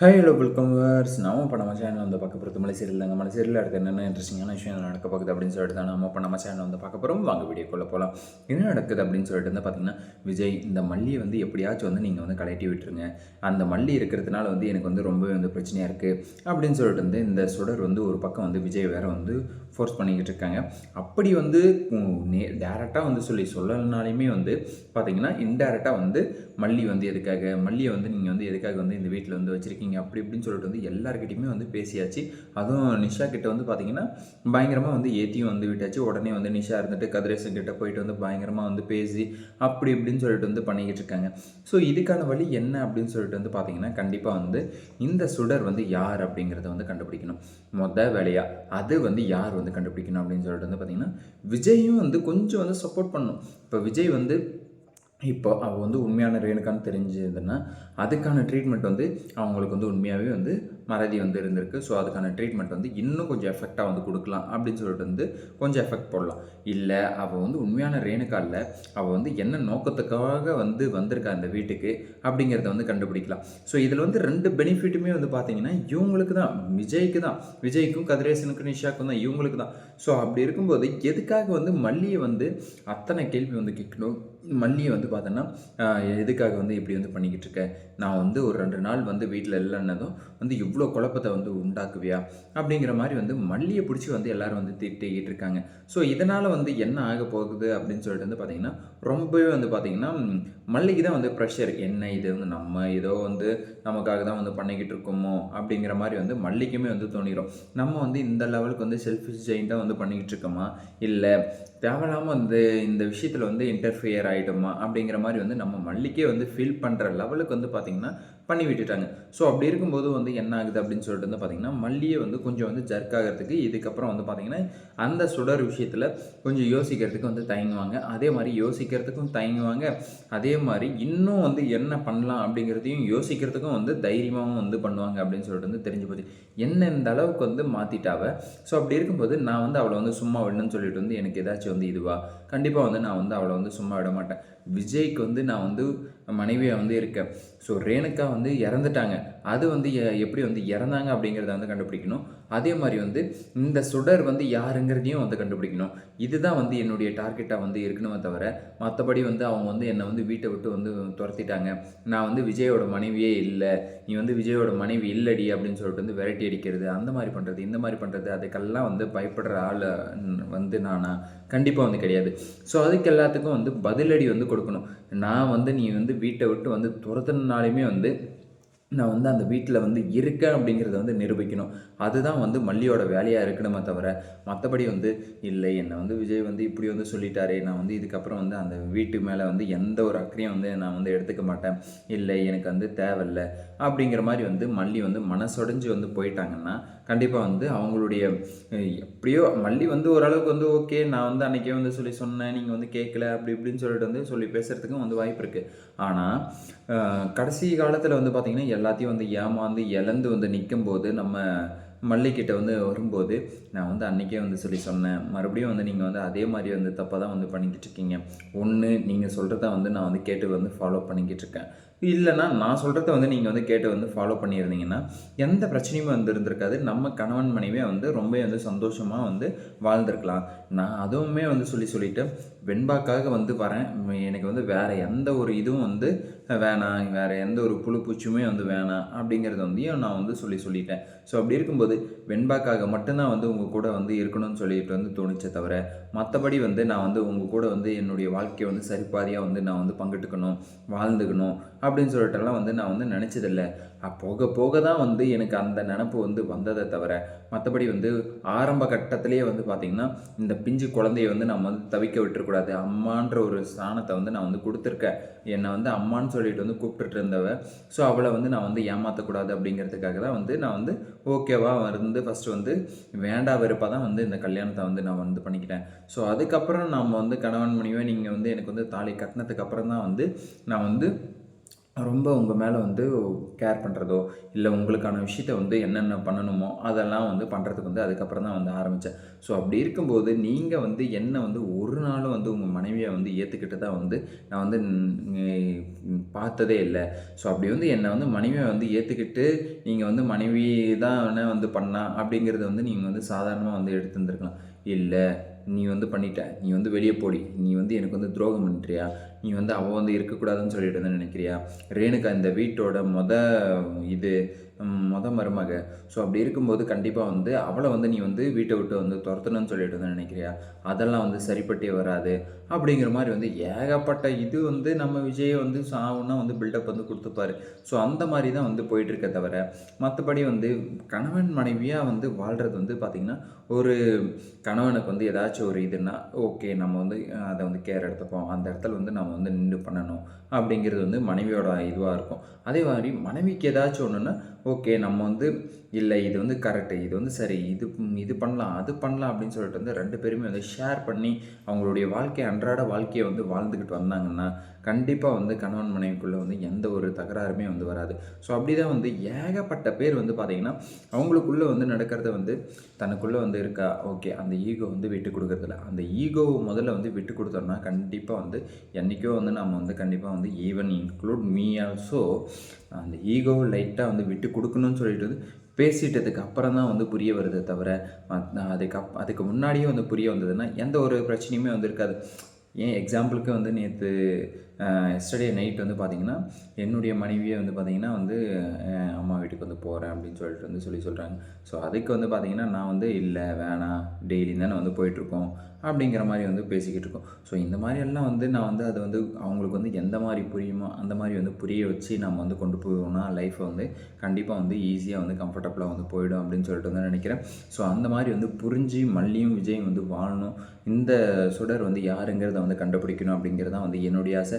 Hi hello welcome verse நம்ம இப்போ நம்ம சேனல் வந்து பார்க்க போகிறது மலைசீரியல் தாங்க மலைசீரியல் அடுத்து என்னென்ன இன்ட்ரெஸ்டிங்கான விஷயம் நடக்க பார்க்குது அப்படின்னு சொல்லிட்டு தான் நம்ம இப்போ நம்ம சேனல் வந்து பார்க்க போகிறோம் வாங்க வீடியோக்குள்ளே போகலாம் என்ன நடக்குது அப்படின்னு சொல்லிட்டு வந்து பார்த்தீங்கன்னா விஜய் இந்த மல்லியை வந்து எப்படியாச்சும் வந்து நீங்கள் வந்து கலட்டி விட்டுருங்க. அந்த மல்லி இருக்கிறதுனால வந்து எனக்கு வந்து ரொம்பவே வந்து பிரச்சனையாக இருக்குது அப்படின்னு சொல்லிட்டு வந்து இந்த சுடர் வந்து ஒரு பக்கம் வந்து விஜய் வேறு வந்து ஃபோர்ஸ் பண்ணிக்கிட்டு இருக்காங்க அப்படி வந்து நே டேரெக்டாக வந்து சொல்லி சொல்லலைனாலுமே வந்து பார்த்திங்கன்னா இன்டேரக்டாக வந்து மல்லி வந்து எதுக்காக மல்லியை வந்து நீங்கள் வந்து எதுக்காக வந்து இந்த வீட்டில் வந்து வச்சுருக்கீங்க? அப்படி இப்படின்னு சொல்லிட்டு வந்து எல்லாருக்கிட்டையுமே வந்து பேசியாச்சு. அதுவும் நிஷா கிட்ட வந்து பார்த்திங்கன்னா பயங்கரமாக வந்து ஏத்தியும் வந்து விட்டாச்சு. உடனே வந்து நிஷா இருந்துட்டு கதிரேசன் கிட்ட போயிட்டு வந்து பயங்கரமாக வந்து பேசி அப்படி இப்படின்னு சொல்லிட்டு வந்து பண்ணிக்கிட்டு இருக்காங்க ஸோ இதுக்கான வழி என்ன அப்படின்னு சொல்லிட்டு வந்து பார்த்திங்கன்னா கண்டிப்பாக வந்து இந்த சுடர் வந்து யார் அப்படிங்கிறத வந்து கண்டுபிடிக்கணும். மொத்த வேலையாக அது வந்து யார் வந்து கண்டுபிடிக்கணும் அப்படின்னு சொல்லிட்டு வந்து பார்த்திங்கன்னா விஜயும் வந்து கொஞ்சம் வந்து சப்போர்ட் பண்ணணும் இப்போ விஜய் வந்து இப்போ அவள் வந்து உண்மையான ரேணுக்கான்னு தெரிஞ்சதுன்னா அதுக்கான ட்ரீட்மெண்ட் வந்து அவங்களுக்கு வந்து உண்மையாகவே வந்து மறதி வந்து இருந்திருக்கு. ஸோ அதுக்கான ட்ரீட்மெண்ட் வந்து இன்னும் கொஞ்சம் எஃபெக்டாக வந்து கொடுக்கலாம் அப்படின்னு சொல்லிட்டு வந்து கொஞ்சம் எஃபெக்ட் போடலாம். இல்லை அவள் வந்து உண்மையான ரேணுக்கா இல்லை அவள் வந்து என்ன நோக்கத்துக்காக வந்து வந்திருக்கா அந்த வீட்டுக்கு அப்படிங்கிறத வந்து கண்டுபிடிக்கலாம். ஸோ இதில் வந்து ரெண்டு பெனிஃபிட்டுமே வந்து பார்த்தீங்கன்னா இவங்களுக்கு தான் விஜய்க்கு தான். விஜய்க்கும் கதிரேசனுக்கும் நிஷாக்கும் தான் இவங்களுக்கு தான். ஸோ அப்படி இருக்கும்போது எதுக்காக வந்து மல்லியை வந்து அத்தனை கேள்வி வந்து கேட்கணும்? மல்லியை வந்து பார்த்தோன்னா எதுக்காக வந்து இப்படி வந்து பண்ணிக்கிட்டு இருக்கேன் நான் வந்து ஒரு ரெண்டு நாள் வந்து வீட்டில் இல்லைன்னதும் வந்து இவ்வளோ குழப்பத்தை வந்து உண்டாக்குவியா? அப்படிங்கிற மாதிரி வந்து மல்லியை பிடிச்சி வந்து எல்லாரும் வந்து திட்டிக்கிட்டு இருக்காங்க. ஸோ இதனால் வந்து என்ன ஆக போகுது அப்படின்னு சொல்லிட்டு வந்து பார்த்திங்கன்னா ரொம்பவே வந்து பார்த்திங்கன்னா மல்லிக்கு தான் வந்து ப்ரெஷர் என்ன இது வந்து நம்ம ஏதோ வந்து நமக்காக தான் வந்து பண்ணிக்கிட்டு இருக்கோமோ? அப்படிங்கிற மாதிரி வந்து மல்லிக்குமே வந்து தோணிடும் நம்ம வந்து இந்த லெவலுக்கு வந்து செல்ஃபிஷ் ஜெயின்ட்டாக வந்து பண்ணிக்கிட்டு இருக்கோமா? இல்லை தேவையில்லாமல் வந்து இந்த விஷயத்தில் வந்து இன்டர்ஃபியர் ஆகிட்டோமா அப்படிங்கிற மாதிரி வந்து நம்ம மல்லிக்கே வந்து ஃபீல் பண்ணுற லெவலுக்கு வந்து பார்த்திங்கன்னா பண்ணி விட்டுட்டாங்க. ஸோ அப்படி இருக்கும்போது வந்து என்ன ஆகுது அப்படின்னு சொல்லிட்டு வந்து பார்த்திங்கன்னா மல்லியை வந்து கொஞ்சம் வந்து ஜர்க் ஆகிறதுக்கு இதுக்கப்புறம் வந்து பார்த்திங்கன்னா அந்த சுடர் விஷயத்தில் கொஞ்சம் யோசிக்கிறதுக்கு வந்து தயங்குவாங்க. அதே மாதிரி யோசிக்கிறதுக்கும் தயங்குவாங்க. அதே மாதிரி இன்னும் வந்து என்ன பண்ணலாம் அப்படிங்கிறதையும் யோசிக்கிறதுக்கும் வந்து தைரியமாகவும் வந்து பண்ணுவாங்க அப்படின்னு சொல்லிட்டு வந்து தெரிஞ்சு போச்சு. என்ன இந்த அளவுக்கு வந்து மாற்றிட்டாவ ஸோ அப்படி இருக்கும்போது நான் வந்து அவளை வந்து சும்மா விடணும்னு சொல்லிட்டு வந்து எனக்கு ஏதாச்சும் வந்து இதுவா? கண்டிப்பாக வந்து நான் வந்து அவளை வந்து சும்மா விட மாட்டேன். விஜய்க்கு வந்து நான் வந்து மனைவியாக வந்து இருக்கேன். ஸோ ரேணுக்கா வந்து இறந்துட்டாங்க. அது வந்து எப்படி வந்து இறந்தாங்க அப்படிங்கிறத வந்து கண்டுபிடிக்கணும். அதே மாதிரி வந்து இந்த சுடர் வந்து யாருங்கிறதையும் வந்து கண்டுபிடிக்கணும். இதுதான் வந்து என்னுடைய டார்கெட்டாக வந்து இருக்கணுமே தவிர மற்றபடி வந்து அவங்க வந்து என்னை வந்து வீட்டை விட்டு வந்து துரத்திட்டாங்க. நான் வந்து விஜயோட மனைவியே இல்லை. நீ வந்து விஜயோட மனைவி இல்லடி அப்படின்னு சொல்லிட்டு வந்து வெரைட்டி அடிக்கிறது அந்த மாதிரி பண்ணுறது இந்த மாதிரி பண்ணுறது அதுக்கெல்லாம் வந்து பயப்படுற ஆள் வந்து நானா? கண்டிப்பாக வந்து கிடையாது. ஸோ அதுக்கு எல்லாத்துக்கும் வந்து பதிலடி வந்து கொடுக்கணும். நான் வந்து நீ வந்து வீட்டை விட்டு வந்து துரத்துனாலையுமே வந்து நான் வந்து அந்த வீட்டில் வந்து இருக்கேன் அப்படிங்கிறத வந்து நிரூபிக்கணும். அதுதான் வந்து மல்லியோட வேலையாக இருக்கணுமே தவிர மற்றபடி வந்து இல்லை என்னை வந்து விஜய் வந்து இப்படி வந்து சொல்லிட்டாரு நான் வந்து இதுக்கப்புறம் வந்து அந்த வீட்டு மேலே வந்து எந்த ஒரு அக்கறையும் வந்து நான் வந்து எடுத்துக்க மாட்டேன். இல்லை எனக்கு வந்து தேவையில்லை அப்படிங்கிற மாதிரி வந்து மல்லி வந்து மனசொடைஞ்சு வந்து போயிட்டாங்கன்னா கண்டிப்பாக வந்து அவங்களுடைய எப்படியோ மல்லி வந்து ஓரளவுக்கு வந்து ஓகே நான் வந்து அன்றைக்கே வந்து சொல்லி சொன்னேன் நீங்கள் வந்து கேட்கல அப்படி இப்படின்னு சொல்லிட்டு வந்து சொல்லி பேசுகிறதுக்கும் வந்து வாய்ப்பு இருக்குது ஆனால் கடைசி காலத்தில் வந்து பார்த்திங்கன்னா எல்லாத்தையும் வந்து ஏமாந்து இழந்து வந்து நிற்கும்போது நம்ம மல்லிக்கிட்ட வந்து வரும்போது நான் வந்து அன்றைக்கே வந்து சொல்லி சொன்னேன். மறுபடியும் வந்து நீங்கள் வந்து அதே மாதிரி வந்து தப்பாக தான் வந்து பண்ணிக்கிட்டு இருக்கீங்க. ஒன்று நீங்கள் சொல்கிறத வந்து நான் வந்து கேட்டு வந்து ஃபாலோ பண்ணிக்கிட்டு இருக்கேன். இல்லைனா நான் சொல்கிறத வந்து நீங்கள் வந்து கேட்டு வந்து ஃபாலோ பண்ணியிருந்தீங்கன்னா எந்த பிரச்சனையுமே வந்து இருந்திருக்காது. நம்ம கணவன் மனைவியை வந்து ரொம்ப வந்து சந்தோஷமாக வந்து வாழ்ந்திருக்கலாம். நான் அதுவுமே வந்து சொல்லி சொல்லிவிட்டு வெண்பாக்காக வந்து வரேன். எனக்கு வந்து வேறு எந்த ஒரு இதுவும் வந்து வேணாம் வேறு எந்த ஒரு புழு பூச்சியுமே வந்து வேணாம் அப்படிங்கிறத வந்து நான் வந்து சொல்லி சொல்லிட்டேன். ஸோ அப்படி இருக்கும்போது வெண்பாக்காக மட்டும்தான் வந்து உங்கள் கூட வந்து இருக்கணும்னு சொல்லிட்டு வந்து தோணுச்சே தவிர மற்றபடி வந்து நான் வந்து உங்கள் கூட வந்து என்னுடைய வாழ்க்கையை வந்து சரிபாதியாக வந்து நான் வந்து பங்கிட்டுக்கணும் வாழ்ந்துக்கணும் அப்படின்னு சொல்லிட்டுலாம் வந்து நான் வந்து நினச்சதில்லை. போக போக தான் வந்து எனக்கு அந்த நினப்பு வந்து வந்ததை தவிர மற்றபடி வந்து ஆரம்ப கட்டத்திலேயே வந்து பார்த்திங்கன்னா இந்த பிஞ்சு குழந்தைய வந்து நம்ம வந்து தவிக்க இருக்கக்கூடாது. அம்மான்ற ஒரு ஸ்தானத்தை வந்து நான் வந்து கொடுத்துருக்கேன். என்னை வந்து அம்மான்னு சொல்லிட்டு வந்து கூப்பிட்டுட்டு இருந்தவ. ஸோ அவளை வந்து நான் வந்து ஏமாற்றக்கூடாது அப்படிங்கிறதுக்காக தான் வந்து நான் வந்து ஓகேவா வந்து ஃபஸ்ட்டு வந்து வேண்டா வெறுப்பாக தான் வந்து இந்த கல்யாணத்தை வந்து நான் வந்து பண்ணிக்கிட்டேன். ஸோ அதுக்கப்புறம் நம்ம வந்து கணவன் மணிவே நீங்கள் வந்து எனக்கு வந்து தாலி கட்டினதுக்கு அப்புறம் தான் வந்து நான் வந்து ரொம்ப உங்கள் மேலே வந்து கேர் பண்ணுறதோ இல்லை உங்களுக்கான விஷயத்த வந்து என்னென்ன பண்ணணுமோ அதெல்லாம் வந்து பண்ணுறதுக்கு வந்து அதுக்கப்புறம் தான் வந்து ஆரம்பித்தேன் ஸோ அப்படி இருக்கும்போது நீங்கள் வந்து என்னை வந்து ஒரு நாளும் வந்து உங்கள் மனைவியை வந்து ஏற்றுக்கிட்டு தான் வந்து நான் வந்து பார்த்ததே இல்லை. ஸோ அப்படி வந்து என்னை வந்து மனைவியை வந்து ஏற்றுக்கிட்டு நீங்கள் வந்து மனைவி தான் வந்து பண்ணா அப்படிங்கிறத வந்து நீங்கள் வந்து சாதாரணமாக வந்து எடுத்துருந்துருக்கலாம். இல்லை நீ வந்து பண்ணிட்ட. நீ வந்து வெளியே போடி. நீ வந்து எனக்கு வந்து துரோகம் பண்ணுறியா நீ வந்து அவள் வந்து இருக்கக்கூடாதுன்னு சொல்லிட்டு வந்து நினைக்கிறியா? ரேணுகா இந்த வீட்டோட மொத இது மொத மருமக. ஸோ அப்படி இருக்கும்போது கண்டிப்பாக வந்து அவளை வந்து நீ வந்து வீட்டை விட்டு வந்து துரத்தணும்னு சொல்லிட்டு வந்து நினைக்கிறியா? அதெல்லாம் வந்து சரிப்பட்டே வராது. அப்படிங்கிற மாதிரி வந்து ஏகப்பட்ட இது வந்து நம்ம விஜயை வந்து சாவுன்னா வந்து பில்டப் வந்து கொடுத்துப்பாரு. ஸோ அந்த மாதிரி தான் வந்து போயிட்டுருக்க தவிர மற்றபடி வந்து கணவன் மனைவியாக வந்து வாழ்கிறது வந்து பார்த்திங்கன்னா ஒரு கணவனுக்கு வந்து ஏதாச்சும் ஒரு இதுன்னா ஓகே நம்ம வந்து அதை வந்து கேர் எடுத்துப்போம். அந்த இடத்துல வந்து நம்ம வந்து நின்று பண்ணணும். அப்படிங்கிறது வந்து மனைவியோட இதுவாக இருக்கும். அதே மாதிரி மனைவிக்கு ஏதாச்சும் ஒன்றுன்னா ஓகே நம்ம வந்து இல்லை இது வந்து கரெக்டு இது வந்து சரி இது இது பண்ணலாம் அது பண்ணலாம் அப்படின்னு சொல்லிட்டு வந்து ரெண்டு பேருமே வந்து ஷேர் பண்ணி அவங்களுடைய வாழ்க்கை அன்றாட வாழ்க்கையை வந்து வாழ்ந்துக்கிட்டு வந்தாங்கன்னா கண்டிப்பாக வந்து கணவன் மனைவிக்குள்ளே வந்து எந்த ஒரு தகராறுமே வந்து வராது. ஸோ அப்படி தான் வந்து ஏகப்பட்ட பேர் வந்து பார்த்திங்கன்னா அவங்களுக்குள்ளே வந்து நடக்கிறத வந்து தனக்குள்ளே வந்து இருக்கா? ஓகே அந்த ஈகோ வந்து விட்டு கொடுக்குறதில்ல. அந்த ஈகோவை முதல்ல வந்து விட்டு கொடுத்தோம்னா கண்டிப்பாக வந்து என்றைக்கோ வந்து நம்ம வந்து கண்டிப்பாக வந்து ஈவன் இன்க்ளூட் மீ ஆல்சோ அந்த ஈகோவை லைட்டாக வந்து விட்டு கொடுக்கணும்னு சொல்லிட்டு வந்து பேசிட்டதுக்கு அப்புறம் தான் வந்து புரிய வருதே தவிர அதுக்கு அப் அதுக்கு முன்னாடியே வந்து புரிய வந்ததுன்னா எந்த ஒரு பிரச்சனையுமே வந்திருக்காது. ஏன் எக்ஸாம்பிளுக்கு வந்து நேற்று எஸ்டர்டே நைட் வந்து பார்த்திங்கன்னா என்னுடைய மனைவியை வந்து பார்த்திங்கன்னா வந்து அம்மா வீட்டுக்கு வந்து போகிறேன் அப்படின்னு சொல்லிட்டு வந்து சொல்லி சொல்கிறாங்க ஸோ அதுக்கு வந்து பார்த்திங்கன்னா நான் வந்து இல்லை வேணாம் டெய்லி தானே வந்து போயிட்டுருக்கோம் அப்படிங்கிற மாதிரி வந்து பேசிக்கிட்டு இருக்கோம். ஸோ இந்த மாதிரி எல்லாம் வந்து நான் வந்து அதை வந்து அவங்களுக்கு வந்து எந்த மாதிரி புரியுமோ அந்த மாதிரி வந்து புரிய வச்சு நம்ம வந்து கொண்டு போவோம்னா லைஃப்பை வந்து கண்டிப்பாக வந்து ஈஸியாக வந்து கம்ஃபர்டபுளாக வந்து போயிடும் அப்படின்னு சொல்லிட்டு வந்து நினைக்கிறேன். ஸோ அந்த மாதிரி வந்து புரிஞ்சு மல்லியும் விஜயும் வந்து வாழணும். இந்த சுடர் வந்து யாருங்கிறத வந்து கண்டுபிடிக்கணும் அப்படிங்கிறது தான் வந்து என்னுடைய ஆசை.